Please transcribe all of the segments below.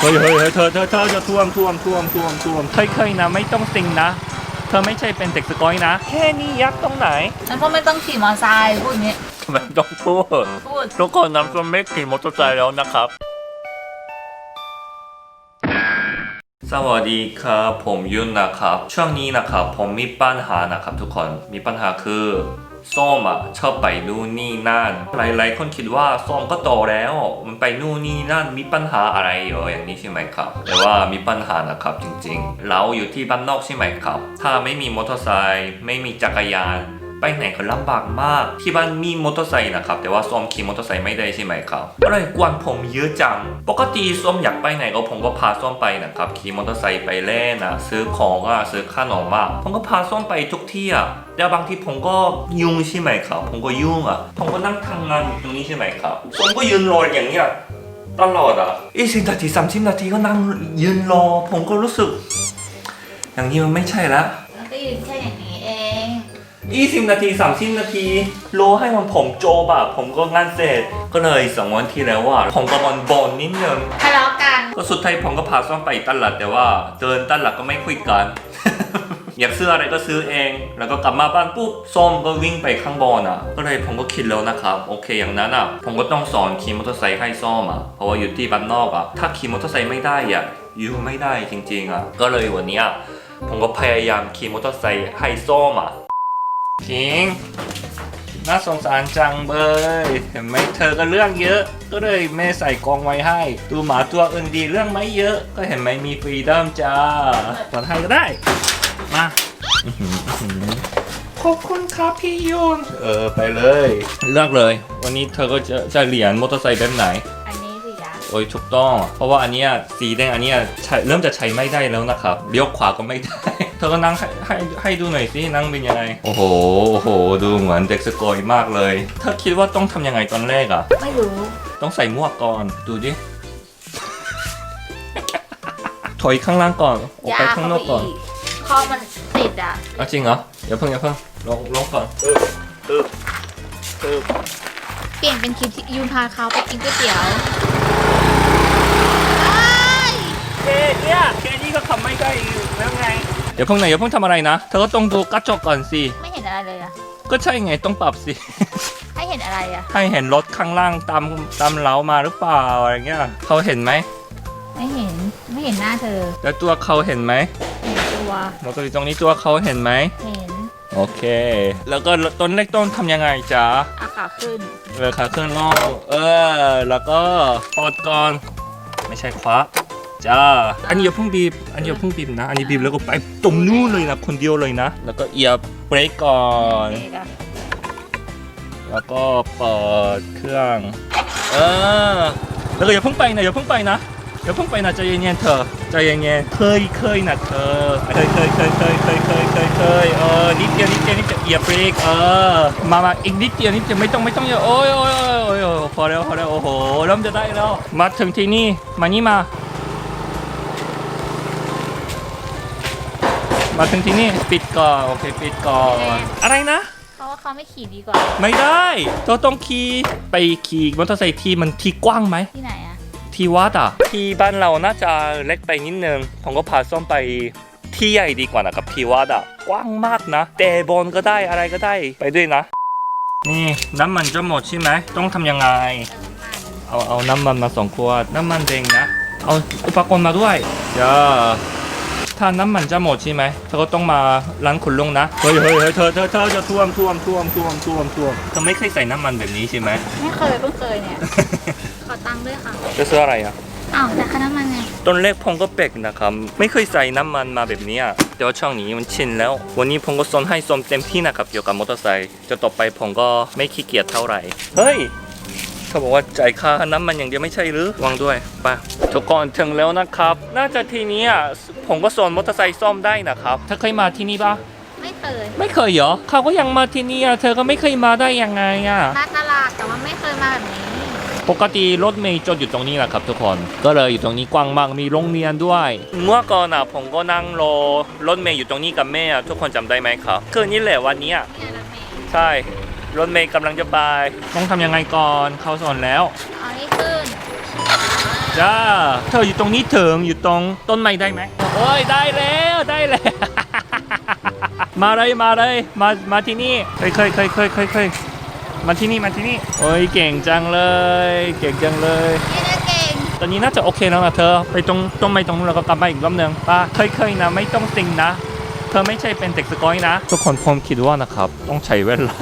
เฮ้ยเฮ้ยเฮ้ยเธอเธอเธอจะท่วมท่วมท่วมท่วมท่วมเคยเคยนะ ไม่ต้องสิงนะ เธอไม่ใช่เป็นเด็กสกอยนะ แค่นี้ยักษ์ตรงไหนงั้นก็ไม่ต้องขี่มอเตอร์ไซค์พูดอย่างนี้ไม่ต้องพูดพูดทุกคนน้ำส้มไม่ขี่มอเตอร์ไซค์แล้วนะครับ สวัสดีครับ ผมยุนนะครับ ช่วงนี้นะครับ ผมมีปัญหานะครับทุกคนมีปัญหาคือ ส้มอะชอบไปนู่นนี่นั่น หลายๆคนคิดว่าส้มก็โตแล้ว มันไปนู่นนี่นั่นมีปัญหาอะไรเหรออย่างนี้ใช่ไหมครับ แต่ว่ามีปัญหานะครับจริงๆ เราอยู่ที่บ้านนอกใช่ไหมครับ ถ้าไม่มีมอเตอร์ไซค์ไม่มีจักรยาน ไปไหนก็ลำบากมาก ที่บ้านมีมอเตอร์ไซค์นะครับ แต่ว่าส้อมขี่มอเตอร์ไซค์ไม่ได้ใช่ไหมครับก็เลยกวนผมเยอะจัง ปกติส้อมอยากไปไหนก็ผมก็พาส้อมไปนะครับ ขี่มอเตอร์ไซค์ไปเล่นนะซื้อของอะซื้อข้าวนมอะผมก็พาส้อมไปทุกที่อะแล้วบางทีผมก็ยุ่งใช่ไหมครับ ผมก็ยุ่งอะ ผมก็นั่งทำงานอยู่ตรงนี้ใช่ไหมครับส้อมก็ยืนรออย่างเงี้ยตลอดอะอีสิบนาทีสามสิบนาทีก็นั่งยืนรอ ผมก็รู้สึก อย่างนี้มันไม่ใช่ละแล้วก็ยืนแค่อย่างนี้เอง 20 นาที 30 นาที โลให้มันผมโจบอะผมก็งานเสร็จ ก็เลยสองวันที่แล้วว่า ผมก็บอลบอลนิดนึงทะเลาะกัน ก็สุดท้ายผมก็พาส้มไปตลาดแต่ว่าเดินตลาดก็ไม่คุยกัน อยากซื้ออะไรก็ซื้อเอง แล้วก็กลับมาบ้านปุ๊บส้มก็วิ่งไปข้างบนอะ ก็เลยผมก็คิดแล้วนะครับ โอเคอย่างนั้นอะ ผมก็ต้องสอนขี่มอเตอร์ไซค์ให้ส้มอะ เพราะว่าอยู่ที่บ้านนอกอะ ถ้าขี่มอเตอร์ไซค์ไม่ได้อะ อยู่ไม่ได้จริงๆอะ ก็เลยวันเนี้ยผมก็พยายามขี่มอเตอร์ไซค์ให้ส้มอะ พิง น่าสงสารจังเบยเห็นไหมเธอก็เรื่องเยอะ ก็เลยแม่ใส่กรงไว้ให้ ดูหมาตัวอื่นดีเรื่องไม่เยอะ ก็เห็นไหมมีฟรีดัมจ้าตอนให้ก็ได้ มาขอบคุณครับพี่ยุนเออ ไปเลย เลือกเลย วันนี้เธอก็จะจะเหรียญมอเตอร์ไซค์แบบไหน อัน โอ้ยถูกต้อง เพราะว่าอันเนี้ยสีแดงอันเนี้ยใช้เริ่มจะใช้ไม่ได้แล้วนะครับเลี้ยวขวาก็ไม่ได้ เธอก็นั่งให้ให้ให้ดูหน่อยสินั่งเป็นยังไง โอ้โหโอ้โห ดูเหมือนเด็กสกอยมากเลยเธอคิดว่าต้องทำยังไงตอนแรกอะไม่รู้ ต้องใส่หมวกก่อนดูดิ ถอยข้างล่างก่อนออกไปข้างนอกก่อนคอมันติดอะเอาจริงเหรออย่าเพิ่งอย่าเพิ่งลองลองก่อนเออเออเออเปลี่ยนเป็นคลิปที่ยูนพาเขาไปกินก๋วยเตี๋ยว เคเนี่ยเคนี่ก็ทำไม่ได้อยู่แล้วไงอย่าเพิ่งไหนอย่าเพิ่งทำอะไรนะ เธอก็ต้องดูกระจกก่อนสิ ไม่เห็นอะไรเลยอะก็ใช่ไงต้องปรับสิ ให้เห็นอะไรอะให้เห็นรถข้างล่างตามตามเล้ามาหรือเปล่าอะไรเงี้ยเขาเห็นไหม ไม่เห็น ไม่เห็นหน้าเธอ แล้วตัวเขาเห็นไหมเห็นตัวแล้วก็ตรงนี้ตัวเขาเห็นไหม เห็นโอเค แล้วก็ต้นเล็กต้นทำยังไงจ๊ะอากาศขึ้นเออขาเครื่องนอกเออ แล้วก็ปอดก่อน ไม่ใช่คว้า จ้าอันนี้อย่าเพิ่งบีบอันนี้อย่าเพิ่งบีบนะ อันนี้บีบแล้วก็ไปตรงนู้นเลยนะคนเดียวเลยนะ แล้วก็เอียบเบรกก่อนเด็กอะแล้วก็เปิดเครื่องเออแล้วก็อย่าเพิ่งไปนะอย่าเพิ่งไปนะอย่าเพิ่งไปนะใจเย็นๆเธอใจเย็นๆเคยเคยนะเธอเคยเคยเคยเคยเคยเคยเคยเคยเออนิดเดียวนิดเดียวนิดเดียวเหยียบเบรกเออมามาอีกนิดเดียวนิดเดียวไม่ต้องไม่ต้องเยอะโอ้ยโอ้ยโอ้ยโอ้ยโอ้ยพอแล้วพอแล้วโอ้โหเริ่มจะได้แล้วมาถึงที่นี่มานี่มา มาถึงที่นี่ปิดก่อนโอเคปิดก่อน อะไรนะ เพราะว่าเขาไม่ขี่ดีกว่า ไม่ได้เธอต้องขี่ไปขี่มอเตอร์ไซค์ที่มันที่กว้างไหม ที่ไหนอะที่วัดอะที่บ้านเราน่าจะเล็กไปนิดนึงผมก็พาส้มไปที่ใหญ่ดีกว่านะครับที่วัดอะกว้างมากนะแต่บอลก็ได้อะไรก็ได้ไปด้วยนะ นี่น้ำมันจะหมดใช่ไหมต้องทำยังไง เอาเอาน้ำมันมาสองขวดน้ำมันแดงนะ เอาอุปกรณ์มาด้วยจ้า ถ้าน้ำมันจะหมดใช่ไหมเธอก็ต้องมาร้านคุณลุงนะ เฮ้ยเฮ้ยเฮ้ยเธอเธอเธอจะท่วมท่วมท่วมท่วมท่วมท่วมเธอไม่เคยใส่น้ำมันแบบนี้ใช่ไหม ไม่เคยเพิ่งเคยเนี่ย ขอตังค์ด้วยค่ะ จะซื้ออะไรอะ อ้าวแต่ค่าน้ำมันไงต้นแรกผมก็แปลกนะครับ ไม่เคยใส่น้ำมันมาแบบนี้อะแต่ว่าช่วงนี้มันชินแล้ว วันนี้ผมก็สอนให้สมเต็มที่นะครับเกี่ยวกับมอเตอร์ไซค์จะต่อไปผมก็ไม่ขี้เกียจเท่าไหร่ เฮ้ย เขาบอกว่าจ่ายค่าน้ำมันอย่างเดียวไม่ใช่หรือวางด้วยไปทุกคนถึงแล้วนะครับ น่าจะทีนี้อะ ผมก็สอนมอเตอร์ไซค์ซ่อมได้นะครับถ้าเคยมาที่นี่ปะไม่เคยไม่เคยเหรอเขาก็ยังมาที่นี่อะเธอก็ไม่เคยมาได้ยังไงอะ มาตลาดแต่ว่าไม่เคยมาแบบนี้ ปกติรถเมย์จอดอยู่ตรงนี้แหละครับทุกคน ก็เลยอยู่ตรงนี้กว้างมากมีโรงเรียนด้วย เมื่อก่อนอะผมก็นั่งรอรถเมย์อยู่ตรงนี้กับแม่อะทุกคนจำได้ไหมครับคือนี่แหละวันเนี้ยเนี่ยรถเมล์ใช่รถเมย์กำลังจะไปต้องทำยังไงก่อนเขาสอนแล้วเอานี่ขึ้น จจ้า เธออยู่ตรงนี้ถึงอยู่ตรงต้นไม้ได้ไหมโอ้ยได้แล้วได้แล้ว มาเลยมาเลยมามาที่นี่เคยเคยเคยเคยเคยเคยมาที่นี่มาที่นี่โอ้ยเก่งจังเลย เก่งจังเลย นี่นะเก่ง ตอนนี้น่าจะโอเคแล้วนะเธอ ไปตรงต้นไม้ตรงนู้นแล้วก็กลับมาอีกรอบหนึงป้าเคยเคยๆนะไม่ต้องสิงนะ เธอไม่ใช่เป็นเด็กสกอยนะ ทุกคนผมคิดว่านะครับ ต้องใช้เวลา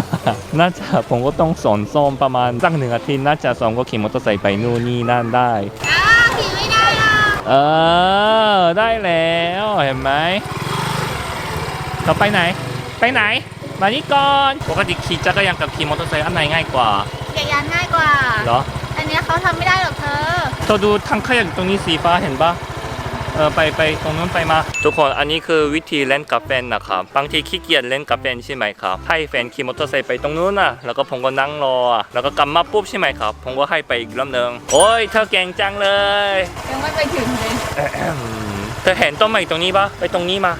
น่าจะผมก็ต้องสอนส้มประมาณสักหนึ่งอาทิตย์น่าจะส้มก็ขี่มอเตอร์ไซค์ไปนู่นนี่นั่นได้ เออ ได้แล้วเห็นไหมเราไปไหน ไปไหน มานี่ก่อนปกติขี่จักรยานกับขี่มอเตอร์ไซค์อันไหนง่ายกว่าจักรยานง่ายกว่า เหรอ อันเนี้ยเขาทำไม่ได้หรอกเธอ เธอดูทางขยันตรงนี้สีฟ้าเห็นปะ เออไปไปตรงนู้นไปมา ทุกคนอันนี้คือวิธีเล่นกับแฟนนะครับบางทีขี้เกียจเล่นกับแฟนใช่ไหมครับให้แฟนขี่มอเตอร์ไซค์ไปตรงนู้นน่ะแล้วก็ผมก็นั่งรออะแล้วก็กลับมาปุ๊บใช่ไหมครับผมก็ให้ไปอีกรอบนึงโอ้ยเธอเก่งจังเลยยังไม่ไปถึงเลยแอะแอมเธอเห็นต้นไม้ตรงนี้ปะไปตรงนี้มา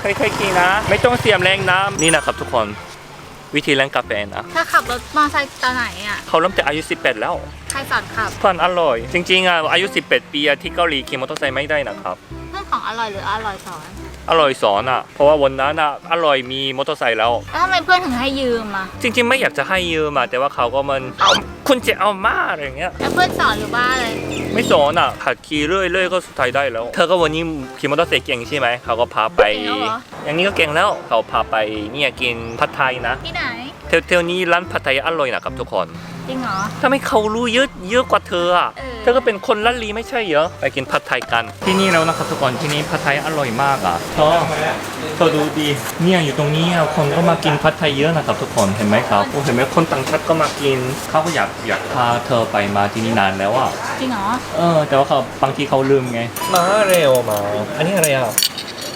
เคยเคยขี่นะ ไม่ต้องเสียมแรงน้ำนี่นะครับทุกคน วิธีเล่นกับแฟนนะถ้าขับรถมอเตอร์ไซค์ตอนไหนอะเขาเริ่มแต่อายุ 18 แล้วใครสอนขับเพื่อนอร่อย จริงๆอะอายุ 18 ปีอะที่เกาหลีขี่มอเตอร์ไซค์ไม่ได้นะครับ เรื่องของอร่อยหรืออร่อยสอนอร่อยสอนอะเพราะว่าวันนั้นอะอร่อยมีมอเตอร์ไซค์แล้วแล้วทำไมเพื่อนถึงให้ยืมอะจริงๆ ไม่อยากจะให้ยืมอะแต่ว่าเขาก็มันเอา คุณจะเอามาอะไรอย่างเงี้ย แล้วเพื่อนสอนหรือว่าอะไร ไม่สอนอะหัดขี่เรื่อยๆก็สุดท้ายได้แล้ว เธอก็วันนี้ขี่มอเตอร์ไซค์เก่งใช่ไหม เขาก็พาไป เก่งแล้วเหรอ อย่างนี้ก็เก่งแล้ว เขาพาไปเนี่ยกินผัดไทยนะที่ไหนเทวๆนี้ร้านผัดไทยอร่อยนะครับทุกคน จริงเหรอทำไมเขารู้เยอะเยอะกว่าเธออะ เออ เธอก็เป็นคนลันลีไม่ใช่เหรอ ไปกินผัดไทยกัน ที่นี่แล้วนะครับทุกคนที่นี่ผัดไทยอร่อยมากอะเธอเธอดูดีเนี่ยอยู่ตรงนี้อะคนก็มากินผัดไทยเยอะนะครับทุกคนเห็นไหมครับโอ้เห็นไหมคนต่างชาติก็มากิน เขาก็อยากอยากพาเธอไปมาที่นี่นานแล้วอะ จริงเหรอเออ แต่ว่าเขาบางทีเขาลืมไง มาเร็วมา อันนี้อะไรอะ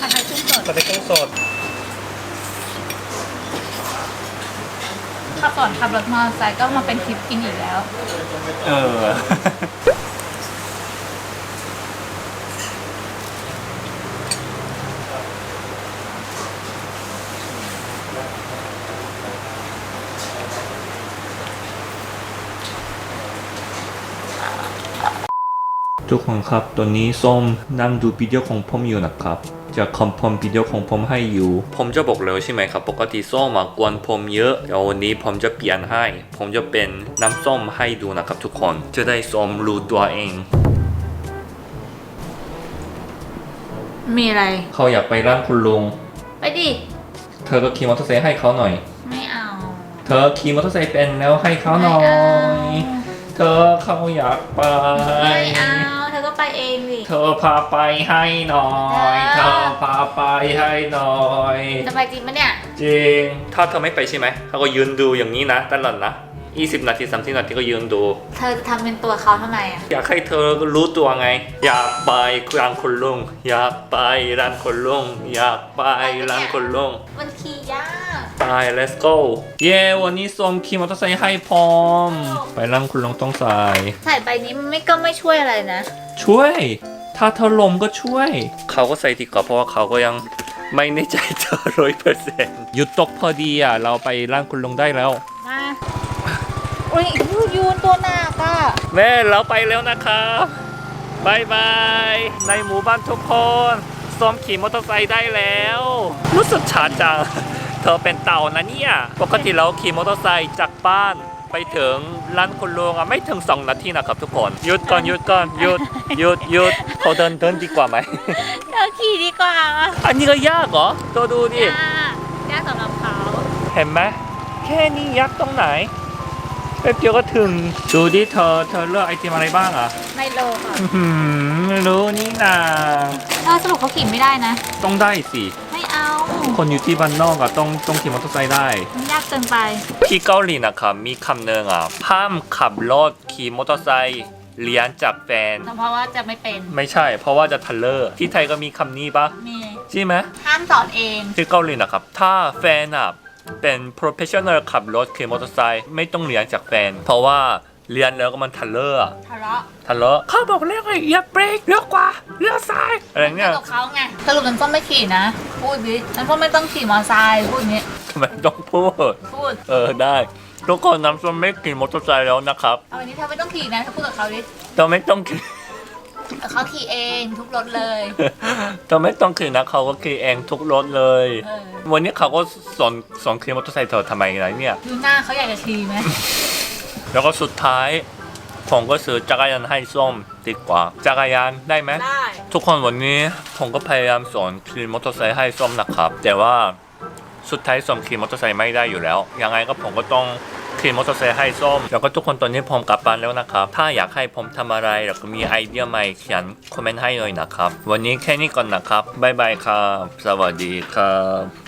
ผัดไทยกุ้งสดผัดไทยกุ้งสด ขับสอนขับรถมอเตอร์ไซค์ก็มาเป็นคลิปกินอีกแล้ว เออ ทุกคนครับ ตอนนี้ส้มนั่งดูวิดีโอของผมอยู่นะครับ จะคอมพอมวิดีโอของผมให้อยู่ ผมจะบอกเลยใช่ไหมครับ ปกติส้มมากวนผมเยอะเดี๋ยววันนี้ผมจะเปลี่ยนให้ ผมจะเป็นน้ำส้มให้ดูนะครับทุกคน จะได้ส้มรู้ตัวเอง มีอะไร เขาอยากไปร้านคุณลุง ไปดิ เธอก็ขี่มอเตอร์ไซค์ให้เขาหน่อย ไม่เอา เธอขี่มอเตอร์ไซค์เป็นแล้วให้เขาหน่อย เธอเขาอยากไป ไม่เอาเธอก็ไป เองดิเธอพาไปให้หน่อย เธเธออพาไปให้หน่อย จะไปจริงปะเนี่ย จริง ถ้าเธอไม่ไปใช่ไหมเขาก็ยืนดูอย่างนี้นะตลอดนะ20 นาที30นาทีก็ยืนดู เธอจะทำเป็นตัวเขาทำไมอะ อยากให้เธอรู้ตัวไง อยากไปร้านคุณลุงอยากไปร้านคุณลุงอยากไปร้านคุณลุงมันขี่ยากไป let's go เย้วันนี้ส้มขี่มอเตอร์ไซค์ให้พร้อม ไปร้านคุณลุงต้องใส่ ใส่ใบนี้มันไม่ก็ไม่ช่วยอะไรนะ ช่วย ถ้าเธอลมก็ช่วย เขาก็ใส่ดีกว่าเพราะว่าเขาก็ยังไม่ในใจเธอร้อยเปอร์เซ็นต์หยุดตกพอดีอะ เราไปร้านคุณลุงได้แล้ว มาอุ้ยยูนตัวหนักอะแม่เราไปแล้วนะครับบายบาย ในหมู่บ้านทุกคนซ้อมขี่มอเตอร์ไซค์ได้แล้ว รู้สึกชาจัง เธอเป็นเต่านะเนี่ย ปกติเราขี่มอเตอร์ไซค์จากบ้าน ไปถึงร้านคุณลุงอะไม่ถึง2นาทีนะครับทุกคนหยุดก่อนหยุดก่อนหยุดหยุดหยุดเขาเดินเดินดีกว่าไหมเธอขี่ดีกว่าอันนี้ก็ยากเหรอตัวดูดิยากยากสำหรับเขาเห็นไหมแค่นี้ยักษ์ตรงไหนแป๊บเดียวก็ถึงดูดิเธอเธอเลือกไอติมอะไรบ้างอะไมโลค่ะอื้อหือไม่รู้นี่นาเออสรุปเขาขี่ไม่ได้นะ ต้องได้สิไม่เอา คนอยู่ที่บ้านนอกอะต้องต้องขี่มอเตอร์ไซค์ได้ มันยากเกินไป ที่เกาหลีนะครับมีคำหนึ่งอะห้ามขับรถขี่มอเตอร์ไซค์เลี้ยงจากแฟน เพราะว่าจะไม่เป็น ไม่ใช่ เพราะว่าจะทะเลอร์ที่ไทยก็มีคำนี้ปะมี ใช่ไหมห้ามสอนเอง ที่เกาหลีนะครับ ถ้าแฟนอะเป็น professional ขับรถขี่มอเตอร์ไซค์ไม่ต้องเลี้ยงจากแฟน เพราะว่า เรียนแล้วก็มันทะเลอร์อะทะเลาะทะเลาะเขาบอกเลี้ยวไงอย่าเบรกเลี้ยวขวาเลี้ยวซ้ายอะไรเงี้ยกับเขาไงสรุปน้ำส้มไม่ขี่นะ พูดดิน้ำส้มไม่ต้องขี่มอเตอร์ไซค์พูดอย่างนี้ทำไมต้องพูด พูด เออได้ ทุกคนน้ำส้มไม่ขี่มอเตอร์ไซค์แล้วนะครับเอาวันนี้เธอไม่ต้องขี่นะเธอพูดกับเขาดิเราไม่ต้องขี่เขาขี่เองทุกรถเลยจะไม่ต้องขี่นะเขาก็ขี่เองทุกรถเลยเออวันนี้เขาก็สอนสอนขี่มอเตอร์ไซค์เธอทำไมไรเนี่ยดูหน้าเขาอยากจะขี่ไหม แล้วก็สุดท้าย ผมก็ซื้อจักรยานให้ส้มดีกว่า จักรยานได้ไหม ได้ ทุกคนวันนี้ผมก็พยายามสอนขี่มอเตอร์ไซค์ให้ส้มนะครับ แต่ว่าสุดท้ายส้มขี่มอเตอร์ไซค์ไม่ได้อยู่แล้ว ยังไงก็ผมก็ต้องขี่มอเตอร์ไซค์ให้ส้ม แล้วก็ทุกคนตอนนี้ผมกลับบ้านแล้วนะครับ ถ้าอยากให้ผมทำอะไรแล้วก็มีไอเดียใหม่เขียนคอมเมนต์ให้เลยนะครับ วันนี้แค่นี้ก่อนนะครับ บ๊ายบายครับ สวัสดีครับ